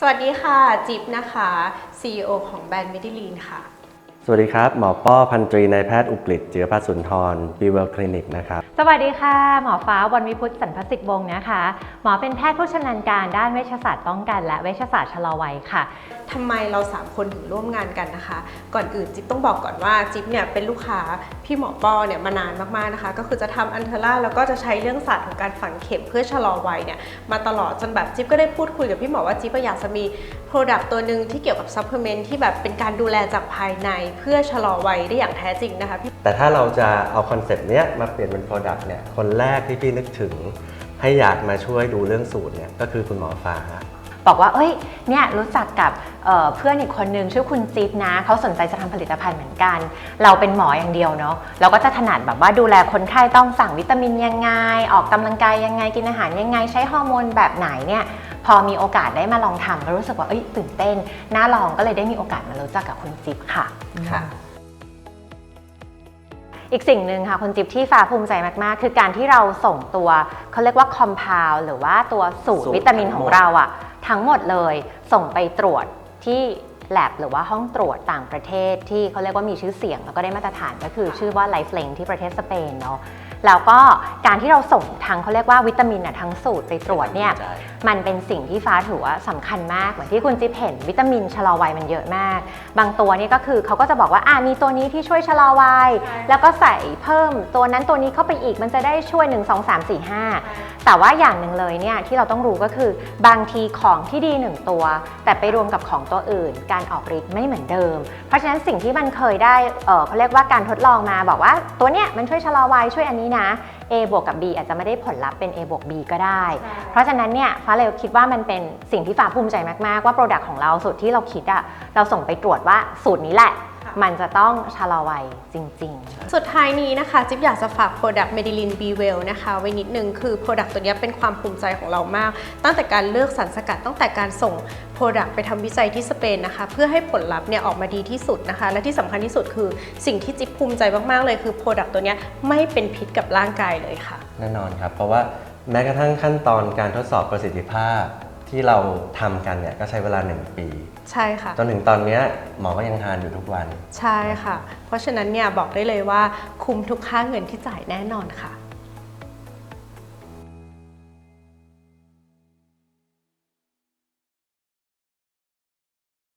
สวัสดีค่ะ จิ๊บนะคะ CEO ของแบรนด์เมดิลีนค่ะ สวัสดีครับ หมอป้อพันตรีนายแพทย์อุกฤษเจือพัฒน์สุนทรบีเวลคลินิกนะครับ สวัสดีค่ะ หมอฟ้าวันวิพุฒสันพสิทธิ์วงศ์นะคะ หมอเป็นแพทย์ผู้ชำนาญการด้านเวชศาสตร์ป้องกัน และเวชศาสตร์ชะลอวัยค่ะ ทำไมเราสามคนถึงร่วมงานกันนะคะ ก่อนอื่นจิ๊บต้องบอกก่อนว่าจิ๊บเนี่ยเป็นลูกค้าพี่หมอปอเนี่ยมานานมากๆนะคะ ก็คือจะทำอันเทอร่าแล้วก็จะใช้เรื่องศาสตร์ของการฝังเข็มเพื่อชะลอวัยเนี่ยมาตลอดจนแบบจิ๊บก็ได้พูดคุยกับพี่หมอว่าจิ๊บอยากจะมีโปรดักต์ตัวหนึ่งที่เกี่ยวกับซัพพลีเมนต์ที่แบบเป็นการดูแลจากภายในเพื่อชะลอวัยได้อย่างแท้จริงนะคะพี่แต่ถ้าเราจะเอาคอนเซปต์เนี้ยมาเปลี่ยนเป็น Product เนี่ยคนแรกที่พี่นึกถึง ให้อยากมาช่วยดูเรื่องสูตรเนี่ยก็คือคุณหมอฟ้า บอกว่าเอ้ยเนี่ยรู้จักกับเอ่อเพื่อนอีกคนนึงชื่อคุณจิ๊บนะเขาสนใจจะทำผลิตภัณฑ์เหมือนกัน เราเป็นหมออย่างเดียวเนาะเราก็จะถนัดแบบว่าดูแลคนไข้ต้องสั่งวิตามินยังไง ออกกำลังกายยังไงกินอาหารยังไง ใช้ฮอร์โมนแบบไหนเนี่ย พอมีโอกาสได้มาลองทำก็รู้สึกว่าเอ้ยตื่นเต้น น่าลองก็เลยได้มีโอกาสมารู้จักกับคุณจิ๊บค่ะ ค่ะ อีกสิ่งหนึ่งค่ะคุณจิ๊บที่ฟ้าภูมิใจมาก ๆ คือการที่เราส่งตัวเขาเรียกว่าคอมเพลหรือว่าตัวสูตรสูตรวิตามินของทั้งหมดเราอะทั้งหมดเลยส่งไปตรวจที่ lab หรือว่าห้องตรวจต่างประเทศที่เขาเรียกว่ามีชื่อเสียง แล้วก็ได้มาตรฐานก็คือชื่อว่า Life Link ที่ประเทศสเปนเนาะ แล้วก็การที่เราส่งทั้งเขาเรียกว่าวิตามินอะทั้งสูตรไปตรวจเนี่ยใช่มันเป็นสิ่งที่ฟ้าถือว่าสำคัญมากเหมือนที่คุณจิ๊บเห็นวิตามินชะลอวัยมันเยอะมาก บางตัวนี่ก็คือเขาก็จะบอกว่าอ่ามีตัวนี้ที่ช่วยชะลอวัยใช่แล้วก็ใส่เพิ่มตัวนั้นตัวนี้เข้าไปอีกมันจะได้ช่วย 1 2 3 4 5 แต่ว่าอย่างหนึ่งเลยเนี่ยที่เราต้องรู้ก็คือบางทีของที่ดีหนึ่งตัว แต่ไปรวมกับของตัวอื่น การออกฤทธิ์ไม่เหมือนเดิม เพราะฉะนั้นสิ่งที่มันเคยได้เอ่อเขาเรียกว่าการทดลองมาบอกว่าตัวเนี้ยมันช่วยชะลอวัยช่วยอันนี้นะ A บวกกับ B อาจจะไม่ได้ผลลัพธ์เป็น A บวก B ก็ได้ใช่เพราะฉะนั้นเนี่ยฟ้าเลยคิดว่ามันเป็นสิ่งที่ฟ้าภูมิใจมากๆ ว่าโปรดักต์ของเราสูตรที่เราคิดอะเราส่งไปตรวจว่าสูตรนี้แหละค่ะ มันจะต้องชะลอวัยจริง ๆ สุดท้ายนี้นะคะจิ๊บอยากจะฝาก Product m e d i l i n b w e l l นะคะ ไว้นิดนึงคือ Product ตัวเนี้ยเป็นความภูมิใจของเรามาก ตั้งแต่การเลือกสารสกัดตั้งแต่การส่ง Product ไปทำวิจัยที่สเปนนะคะ เพื่อให้ผลลัพธ์เนี่ยออกมาดีที่สุดนะคะ และที่สำคัญที่สุดคือสิ่งที่จิ๊บภูมิใจมากๆเลยคือ Product ตัวเนี้ยไม่เป็นพิษกับร่างกายเลยค่ะ แน่นอนครับ เพราะว่าแม้กระทั่งขั้นตอนการทดสอบประสิทธิภาพ ที่เราทำกันเนี่ยก็ใช้เวลา 1 ปี ใช่ค่ะ จนถึงตอนเนี้ยหมอก็ยังทานอยู่ทุกวัน ใช่ค่ะ เพราะฉะนั้นเนี่ยบอกได้เลยว่าคุ้มทุกค่าเงินที่จ่ายแน่นอนค่ะ